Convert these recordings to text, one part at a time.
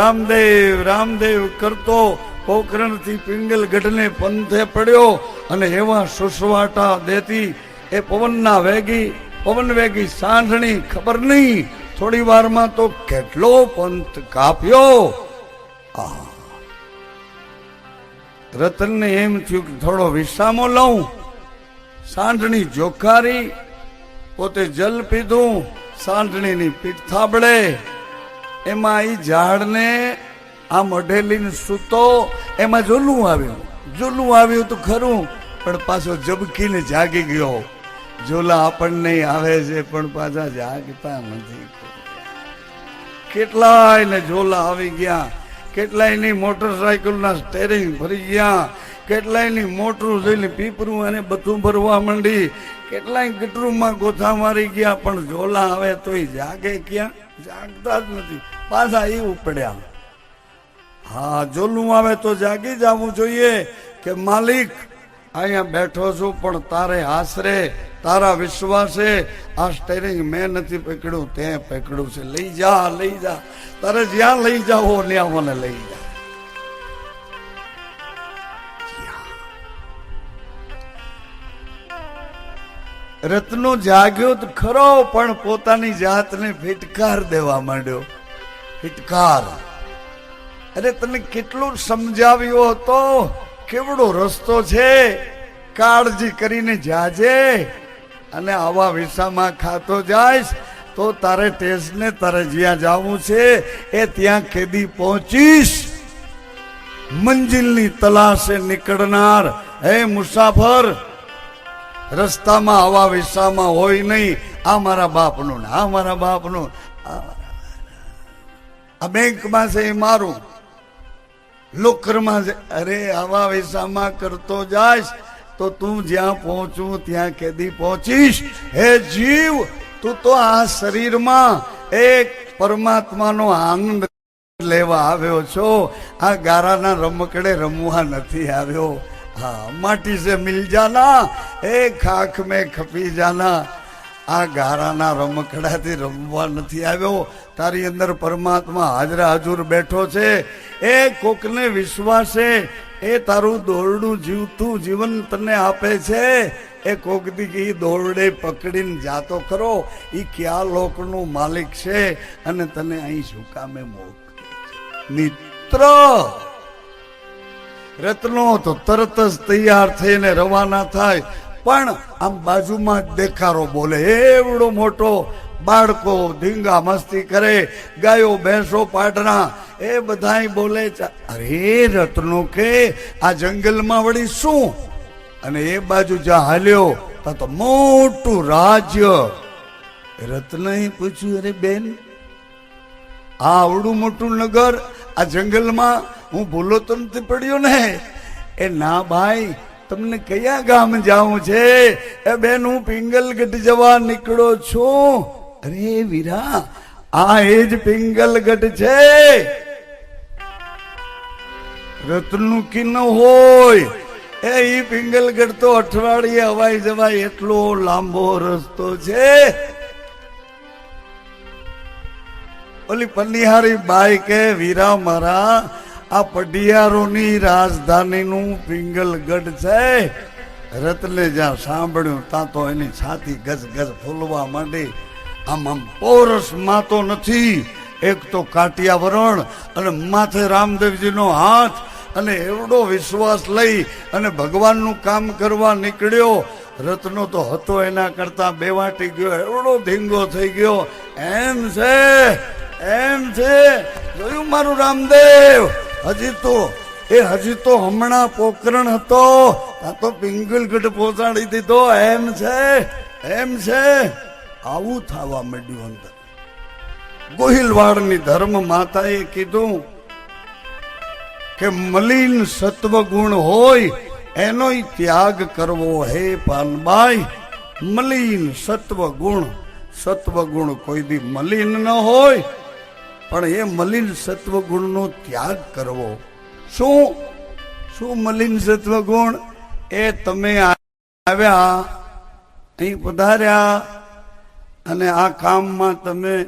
રામદેવ રામદેવ કરતો પોખરણથી પિંગલગઢને પંથે પડ્યો અને એવા સુસવાટા દેતી એ પવનના વેગી, પવન વેગી સાંઢણી ખબર નહીં. થોડી વારમાં તો કેટલો પંથ કાપ્યો? રતનને એમ થયું કે થોડો વિસામો લઉં. સાંઢણી જોખારી પોતે જલ પીધું સાંઢણીની પીઠ થાબડે એમાં એ ઝાડને આ મઢેલીને સૂતો, એમાં જોલું આવ્યું. જોલું આવ્યું તો ખરું, પણ પાછો જબકીને જાગી ગયો. ઝોલા આપણને આવે છે, પણ પાછા જાગતા નથી. કેટલાય ને ઝોલા આવી ગયા, કેટલાયની મોટરસાયકલના સ્ટેરિંગ ભરી ગયા, કેટલાયની મોટરું જોઈને પીપરું અને બધું ભરવા માંડી, કેટલાય ગટરૂમાં ગોથા મારી ગયા, પણ ઝોલા આવે તોય જાગે ક્યાં? જાગતા જ નથી. પાછા એ ઉપડ્યા. હા, જોલું આવે તો જાગી જવું જોઈએ કે માલિક, અહીંયા બેઠો છું પણ તારે આશરે, તારા વિશ્વાસે આ સ્ટેરિંગ મેં નથી પકડ્યું, તે પકડ્યું છે. લઈ જા લઈ જા. તારે જ્યાં લઈ જાઓ, ત્યાં મને લઈ જા. રત્નો જાગ્યો તો ખરો, પણ પોતાની જાતને ફિટકાર દેવા માંડ્યો. ફિટકાર અરે તને કેટલું સમજાવ્યો હતો? કેવડો રસ્તો છે? કાળજી કરીને જાજે. અને આવા વિસામાં ખાતો જાઈશ તો તારે ટેસ્ટને તારે જ્યાં જવું છે, એ ત્યાં કેદી પહોંચીશ. મંજિલની તલાશે નીકળનાર, હે મુસાફર. રસ્તામાં આવા વિસામાં હોય નહીં. આ મારા બાપનું આ મારા બાપનું આ આ બેંકમાં છે એ મારું. લોકરમાં છે, અરે આવા વેસામાં કરતો જાઈશ, તો તું જ્યાં પહોંચું ત્યાં કેદી પહોંચીશ. હે જીવ, તું તો આ શરીરમાં એક પરમાત્માનો આનંદ લેવા આવ્યો છો. આ ગારાના રમકડે રમવા નથી આવ્યો. હા, માટી સે મિલ જાના એ ખાખ મેં ખપી જાના. આ ગારાના રમકડાથી રમવા નથી આવ્યો. તારી અંદર પરમાત્મા હાજરા હજુર બેઠો છે. એ કોકને વિશ્વાસે, એ તારું દોરડું જીવતું જીવન તને આપે છે. એ કોક દી દોરડે પકડીને જાતો ખરો. એ કયા લોકનો માલિક છે અને તને અહીં શું કામે મોકલે છે? મિત્ર! રત્નો તો તરત જ તૈયાર થઈને રવાના થાય. પણ આમ બાજુમાં દેખારો બોલે, એવડો મોટો બાળકો ધીંગા મસ્તી કરે, ગાયો, ભેંસો પાટણા એ બધાય બોલે અરે, રત્નો કે, આ જંગલમાં વળી શું? અને એ બાજુ જ્યાં હાલ્યો, ત્યાં તો મોટું રાજ્ય. રત્નએ પૂછ્યું, અરે, બેન, આ આવડું મોટું નગર, આ જંગલમાં હું ભૂલો નથી પડ્યો ને? એ ના ભાઈ તમને કયા ગામ જાવું છે? એ બેન હું પિંગલગઢ જવા નીકળો છું. અરે વીરા, આ એ જ પિંગલગઢ છે. રત્નું કી ન હોય, એ પિંગલગઢ તો અઠવાડિયે હવાઈ જવાય એટલો લાંબો રસ્તો છે. ઓલી પનિહારી બાઈ કે વીરા મારા આ પડિયારોની રાજધાનીનું પિંગલગઢ છે. રતને જ્યાં સાંભળ્યું, ત્યાં તો એની છાતી ગજ ગજ ફૂલવા માંડી. આમ આમ પોરસ માતો નથી. એક તો કાટિયાવરણ અને માથે રામદેવજીનો હાથ અને એવડો વિશ્વાસ લઈ અને ભગવાનનું કામ કરવા નીકળ્યો. રત્નો તો હતો એના કરતા બેવાટી ગયો, એવડો ધીંગો થઈ ગયો. એમ છે એમ છે, જોયું મારું રામદેવ? હજી તો, એ હજી તો હમણાં પોકરણ હતો. આ તો પિંગલગઢ પહોંચાડી દીધો. એમ છે એમ છે. આવું થવા માંડ્યું અંદર. ગોહિલવાડની ધર્મ માતાએ કીધું કે મલિન સત્વગુણ હોય એનો ત્યાગ કરવો હે પાનબાઈ. મલિન સત્વગુણ સત્વગુણ કોઈ દી મલિન ન હોય. પણ એ મલિન સત્વગુણનો ત્યાગ કરવો. શું? શું મલિન સત્વગુણ? એ તમે આવ્યા, અહીં પધાર્યા, અને આ કામમાં તમે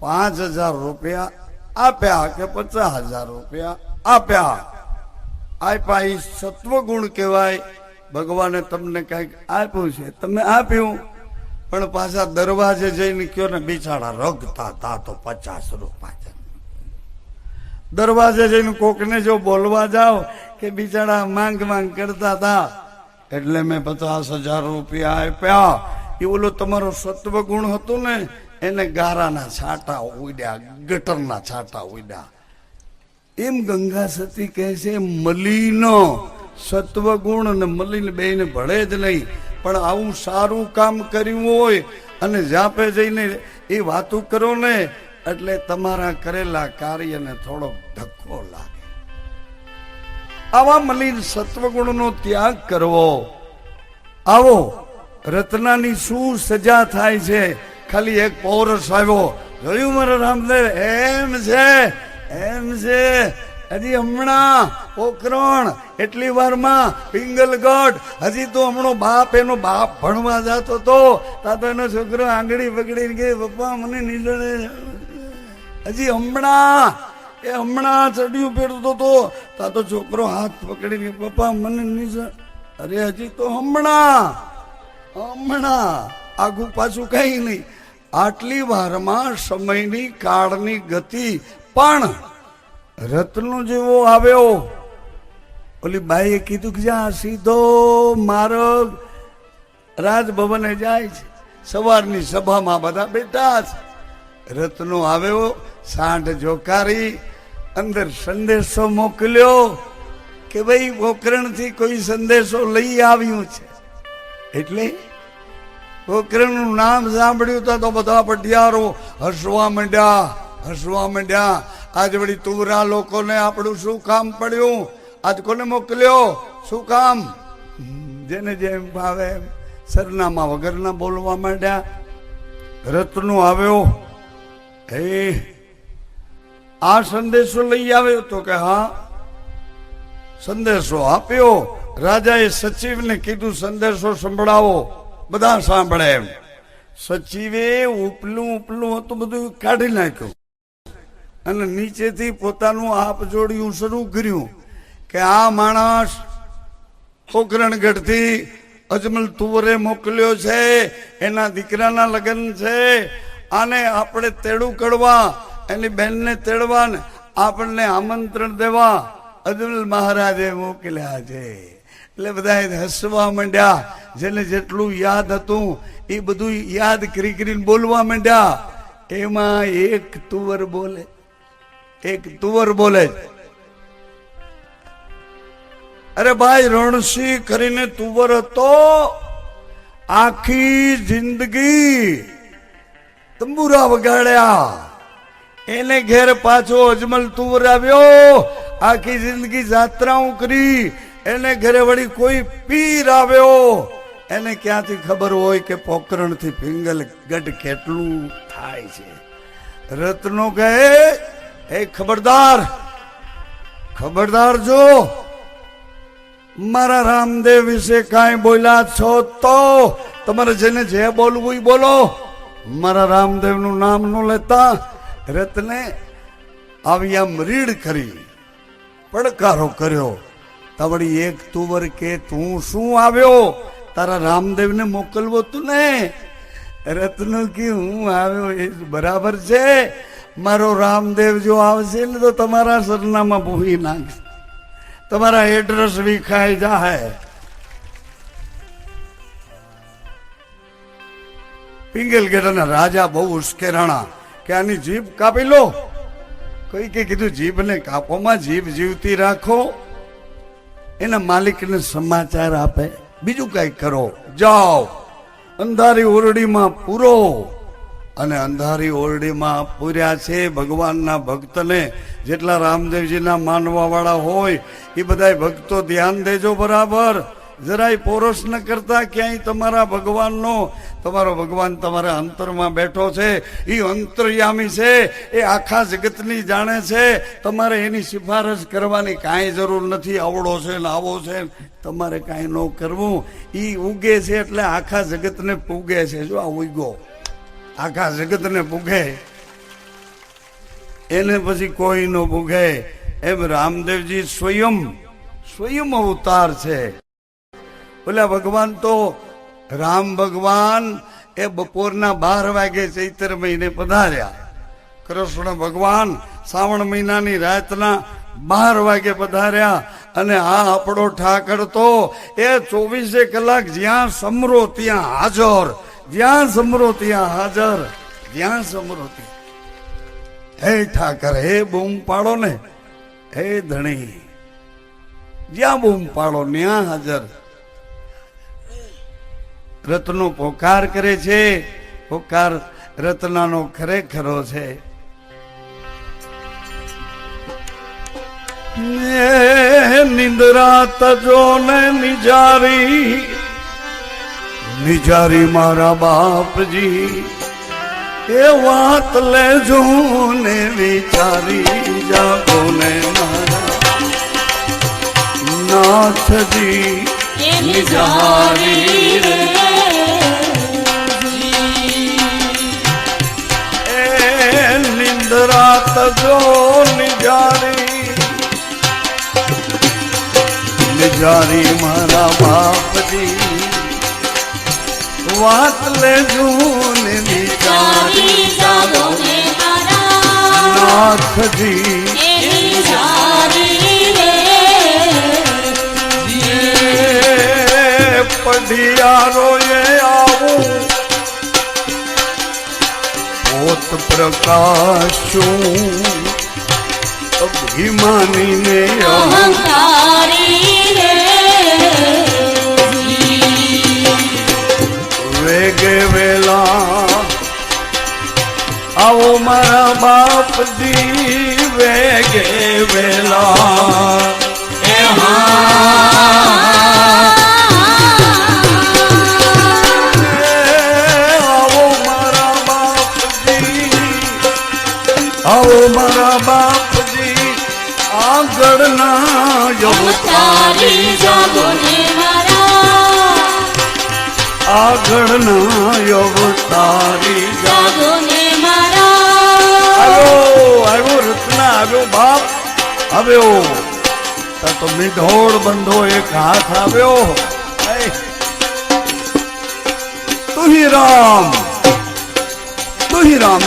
પાંચ હજાર રૂપિયા આપ્યા કે પચાસ હજાર રૂપિયા આપ્યા. આપ્યા એ સત્વગુણ કહેવાય. ભગવાને તમને કંઈક આપ્યું છે. તમે આપ્યું. પણ પાછા દરવાજે જઈને કયો ને બિચારા રગતા તા તો પચાસ રૂપિયા દરવાજે જઈને કોકને જો બોલવા જાઓ કે બિચારા માંગ માંગ કરતા હતા એટલે મેં પચાસ હજાર રૂપિયા આપ્યા. એ ઓલો તમારો સત્વગુણ હતું ને, એને ગારાના છાંટા ઉડ્યા, ગટરના છાંટા ઉડ્યા. એમ ગંગા સતી કહે છે, મલીનો, સત્વગુણ અને મલિન બેને ભળે જ નહીં. પણ આવું સારું કામ કર્યું હોય અને જાપે જઈને એ વાતું કરો ને, એટલે તમારા કરેલા કાર્યને થોડો ધક્કો લાગે. આવા મલિન સત્વગુણનો ત્યાગ કરવો. આવો, રત્નાની શું સજા થાય છે? ખાલી એક પૌરસ આવ્યો. જોયું મારા રામદેવ? એમ છે એમ છે. હજી હમણાં ઓકરણ એટલી વારમાં, પિંગલગઢ, હજી તો હમણો બાપ, એનો બાપ ભણવા જતો તો તા તો એનો છોકરો આંગળી પકડીને કે, પપ્પા, મને નીંદણે. હજી હમણાં, એ હમણાં ચડિયું પહેરતો તો તા તો છોકરો હાથ પકડીને પપ્પા, મને નીચે અરે, હજી તો હમણાં હમણાં, આગું પાછું કઈ નહીં. આટલી વારમાં સમયની, કાળની ગતિ, પણ રત્નો જેવો આવ્યો. ઓલી બાઈએ કીધું કે જા સીધો માર્ગ રાજભવને જાય છે. સવારની સભામાં બધા બેઠા છે. રત્નો આવ્યો સાંઠ જોકારી, અંદર સંદેશો મોકલ્યો કે ભાઈ પોખરણથી કોઈ સંદેશો લઈ આવ્યું છે. એટલે પોખરણનું નામ સાંભળ્યું તો બધા પટિયારો હસવા માંડ્યા હસવા માંડ્યા. આજ વળી તુવરા લોકોને આપણું શું કામ પડ્યું? આજ કોને મોકલ્યો? શું કામ? જેને જેમ ભાવે એમ સરનામા વગરના બોલવા માંડ્યા. રત્નો આવ્યો. હે, આ સંદેશો લઈ આવ્યો તો કે હા, સંદેશો આપ્યો. રાજાએ સચિવને કીધું, સંદેશો સંભળાવો. બધા સાંભળે એમ. સચિવે ઉપલું ઉપલું હતું બધું કાઢી નાખ્યું. અને નીચેથી પોતાનું આપ જોડ્યું શરૂ કર્યું કે આ માણસ પોખરણગઢથી અજમલ તુવરે મોકલ્યો છે, એના દીકરાના લગ્ન છે, આને આપણે તેડું કરવા એની બહેનને તેડવા ને આપણને આમંત્રણ દેવા અજમલ મહારાજે મોકલ્યા છે. એટલે બધા હસવા માંડ્યા, જેને જેટલું યાદ હતું એ બધું યાદ કરી કરીને બોલવા માંડ્યા. એમાં એક તુવર બોલે. એક તુવર બોલે અરે ભાઈ, રણસિંહ કરીને તુવર હતો, આખી જિંદગી તંબુરા વગાડ્યા. એને ઘેર પાછો અજમલ તુવર આવ્યો, આખી જિંદગી જાત્રાઓ કરી, એને ઘરે વળી કોઈ પીર આવ્યો. એને ક્યાંથી ખબર હોય કે પોકરણથી ફિંગલ ગઢ કેટલું થાય છે? રત્નો કહે એ ખબરદાર ખબરદાર જો, મારા રામદેવ વિશે કાંઈ બોલ્યા છો તો તમારે જેને જે બોલવું એ બોલો. મારા રામદેવનું નામ ન લેતા રત્ને આવી આમ રીડ કરી, પડકારો કર્યો. તવડી એક તુવર કે તું શું આવ્યો? તારા રામદેવને મોકલવો તું ને? રત્ન કે હું આવ્યો એ બરાબર છે? મારો રામદેવ જો આવશે ને તો તમારા સરનામાં ભૂહી નાખશે. તમારા એડ્રેસ વિખાઈ જાય પિંગલગઢના રાજા બહુ ઉશ્કેરાણા કે આની જીભ કાપી લો. કઈ કે કીધું, જીભને કાપોમાં જીભ જીવતી રાખો. એના માલિકને સમાચાર આપે. બીજું કઈ કરો. જાઓ. અંધારી ઓરડીમાં પૂરો. અને અંધારી ઓરડીમાં પૂર્યા છે ભગવાનના ભક્તને. જેટલા રામદેવજીના માનવાવાળા હોય, એ બધા ભક્તો ધ્યાન દેજો બરાબર. જરાય પોરોશ ન કરતા ક્યાંય તમારા ભગવાનનો. તમારો ભગવાન તમારા અંતરમાં બેઠો છે, એ અંતર્યામી છે, એ આખા જગતની જાણે છે. તમારે એની સિફારસ કરવાની કાંઈ જરૂર નથી, આવડો છે ને આવો છે તમારે કાંઈ ન કરવું. એ ઉગે છે એટલે આખા જગતને પૂગે છે. જો આ ઉગ્યો. આખા જગતને પૂગે એને પછી કોઈ ન ભૂગે એમ રામદેવજી સ્વયં સ્વયં અવતાર છે. ઓલા ભગવાન, તો રામ ભગવાન એ બપોરના બાર વાગે ચૈત્ર મહિને પધાર્યા. કૃષ્ણ ભગવાન શ્રાવણ મહિનાની રાતના બાર વાગે પધાર્યા અને આ આપણો ઠાકર તો એ ચોવીસે કલાક જ્યાં સમરો ત્યાં હાજર. જ્યાં સમરો ત્યાં હાજર, જ્યાં સમરો ત્યાં. હે ઠાકર, હે બૂમ પાડો ને, હે ધણી. જ્યાં બૂમ પાડો ત્યાં હાજર. રત્નો પોકાર કરે છે, પોકાર રત્નાનો ખરેખરો છે. નિંદરા તજો ને નિજારી નિજારી મારા બાપજી એ વાત લેજો ને વિચારી જાગો ને મારા. નાથજી એની જારી રે. એ નિંદરા તજો નિજારી. નિજારી મારા બાપજી વાત લેજો ને ને નાથજી. પઢિયારો એ આવું. પોત પ્રકાશું. અભિમાનીને અહંકારી વેલા આવો મારા બાપજી વેગે વેલા આગળના અવતારી જાગો ને મારા. આવ્યો આવ્યો રત્ના આવ્યો બાપ આવ્યો. તા તો મીઢોળ બંધો એક હાથ આવ્યો. એ. રામ તું રામ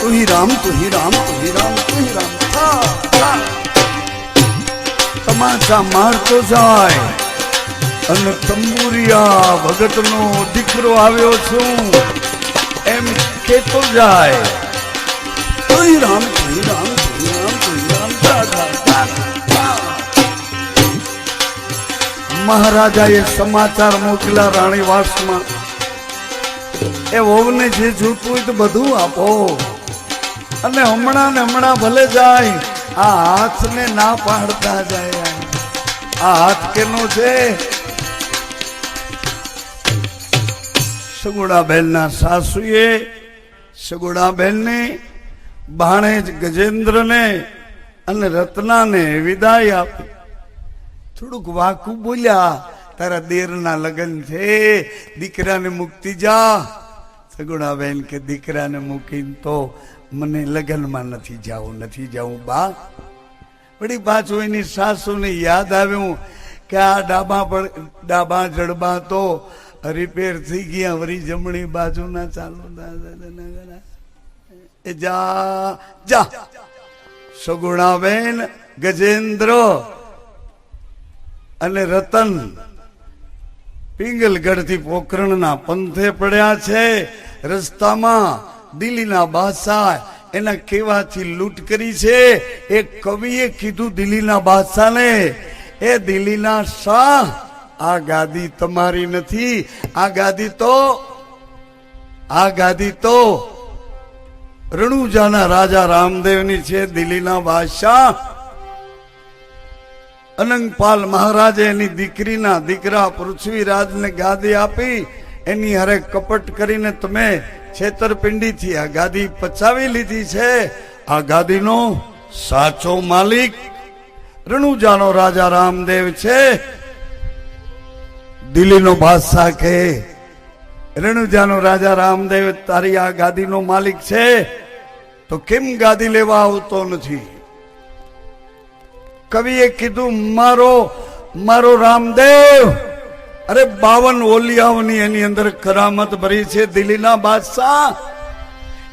તું રામ તું રામ તું રામ તું રામ. થા, થા. તમાચા મારતો જાય. અને તંબુરિયા ભગતનો દીકરો આવ્યો છું. એમ કેતો જાય. તુઈ રામ તુઈ રામ તુઈ રામ રામ. મહારાજાએ સમાચાર મોકલ્યા રાણીવાસમાં. એ વહુને જે જોતું હોય તો બધું આપો. અને હમણાં ને હમણાં ભલે જાય આ હાથને ના પાડતા જાય. આ હાથ કેનો છે? સગુડાબેનના સાસુએ સગુણાબહેનને બાણે જ ગજેન્દ્રને અને રત્નાને વિદાય આપી. થોડુંક વાકું બોલ્યા, તારા દેરના લગ્ન છે, દીકરાને મુક્તિ જા. સગુણાબેન કે, દીકરાને મૂકીને તો મને લગ્નમાં નથી જવું નથી જવું, બા. વળી પાછું એની સાસુને યાદ આવ્યું કે આ ડાબા પર, ડાબા જડબા તો રિપેર થઈ ગયા વળી જમણી બાજુના ચાલુ એ જા સગુણાબેન, ગજેન્દ્ર અને રતન પિંગલગઢથી પોખરણના પંથે પડ્યા છે. રસ્તામાં દિલ્હીના બાદશાહ એના કેવાથી લૂંટ કરી છે. એ કવિએ કીધું દિલ્હીના બાદશાહને, એ દિલ્હીના શાહ આ ગાદી તમારી નથી, આ ગાદી તો, આ ગાદી તો રણુજાના રાજા રામદેવની છે, દિલ્હીના બાદશાહ. અનંગપાલ મહારાજે એની દીકરીના દીકરા પૃથ્વીરાજને ગાદી આપી, એની હારે કપટ કરીને તમે છેતરપિંડીથી આ ગાદી પચાવી લીધી છે. આ ગાદીનો સાચો માલિક રણુજાનો રાજા રામદેવ છે. દિલ્હીનો બાદશાહ કહે રેણુજાનો રાજા રામદેવ તારી આ ગાદીનો માલિક છે, તો કેમ ગાદી લેવા આવતો નથી? કવિએ કીધું, મારો મારો રામદેવ, અરે બાવન ઓલિયાઓની એની અંદર કરામત ભરી છે દિલ્હીના બાદશાહ.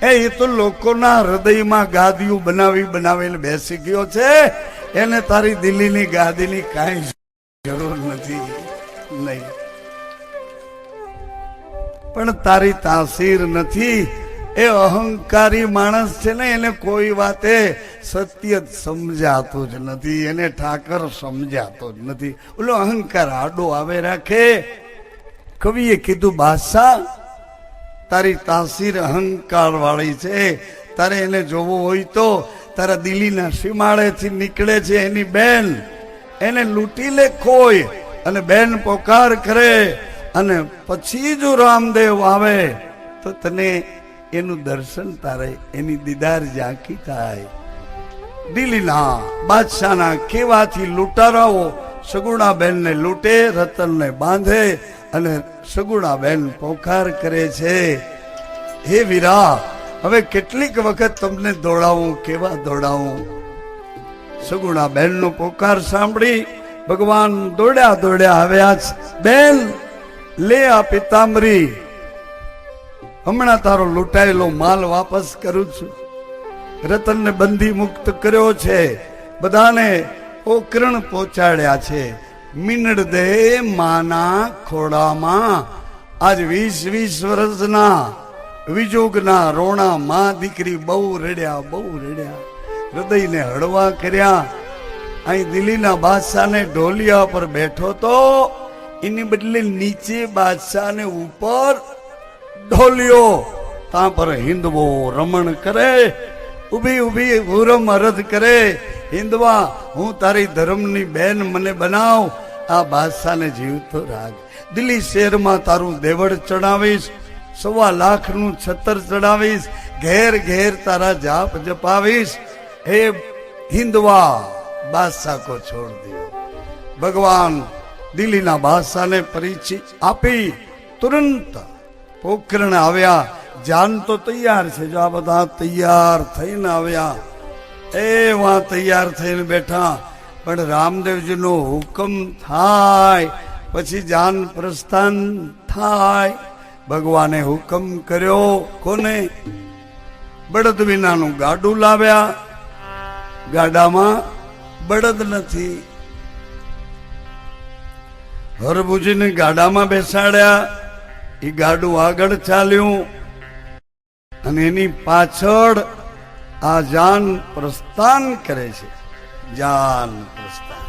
એ એ તો લોકોના હૃદયમાં ગાદીઓ બનાવી બનાવીને બેસી ગયો છે. એને તારી દિલ્હીની ગાદીની કાંઈ જરૂર નથી. નહીં. પણ તારી તાસીર નથી. એ અહંકારી માણસ છે ને, એને કોઈ વાતે સત્ય સમજાતું જ નથી. એને ઠાકર સમજાતો જ નથી. ઓલો અહંકાર આડો આવે રાખે. કવિએ કીધું, બાદશાહ, તારી તાસીર અહંકાર વાળી છે. તારે એને જોવું હોય તો તારા દિલ્હીના સીમાડેથી નીકળે છે એની બેન. એને લૂંટી લે ખોય. અને બેન પોકાર કરે અને પછી જો રામદેવ આવે, તો તને એનું દર્શન તારે એની દીદાર ઝાંકી થાય. દિલ્હીના બાદશાહના કેવાથી લૂંટારાઓ, સગુણાબેનને લૂંટે, રતનને બાંધે અને સગુણાબેન પોકાર કરે છે. હે વીરા, હવે કેટલીક વખત તમને દોડાવું, કેવા દોડાવું? સગુણા બેનનો પોકાર સાંભળી ભગવાન દોડ્યા દોડ્યા આવ્યા છે. બેન લે આ પિતાંબરી. હમણાં તારો લૂંટાયેલો માલ વાપસ કરું છું. રતનને બંધી મુક્ત કર્યો છે. બધાને ઓકરણ પહોંચાડ્યા છે. મીનડ દે માના ખોડામાં. આજ વીસ વીસ વર્ષના વિજોગના રોણા માં દીકરી બહુ રડ્યા બહુ રડ્યા. હૃદયને હળવા કર્યા. અહીં દિલ્હીના બાદશાહને ઢોલિયા પર બેઠો તો એની બદલે નીચે બાદશાહને ઉપર ઢોલિયો. તા પર હિન્દવો રમણ કરે, ઊભી ઊભી હુરમ અરજ કરે, હિન્દવા, હું તારી ધર્મની બેન મને બનાવ. આ બાદશાહને જીવતો રાખ દિલ્હી શહેરમાં તારું દેવળ ચડાવીશ સવા લાખનું છત્તર ચડાવીશ ઘેર ઘેર તારા જાપ જપાવીશ. હે હિંદવા બાદશાહ કો છોડ દિયો ભગવાન દિલ્હીના બાદશાહને પરિચય આપી તુરંત પોખરણ આવ્યા. જાન તો તૈયાર છે, જો આ બધા તૈયાર થઈને આવ્યા. એવા તૈયાર થઈને બેઠા. પણ રામદેવજીનો હુકમ થાય, પછી જાન પ્રસ્થાન થાય. ભગવાને હુકમ કર્યો, કોને? બળદ વિનાનું ગાડું લાવ્યા. ગાડામાં બળદ નથી. હરભુજીને ગાડામાં બેસાડ્યા એ ગાડું આગળ ચાલ્યું અને એની પાછળ આ જાન પ્રસ્થાન કરે છે. જાન પ્રસ્થાન.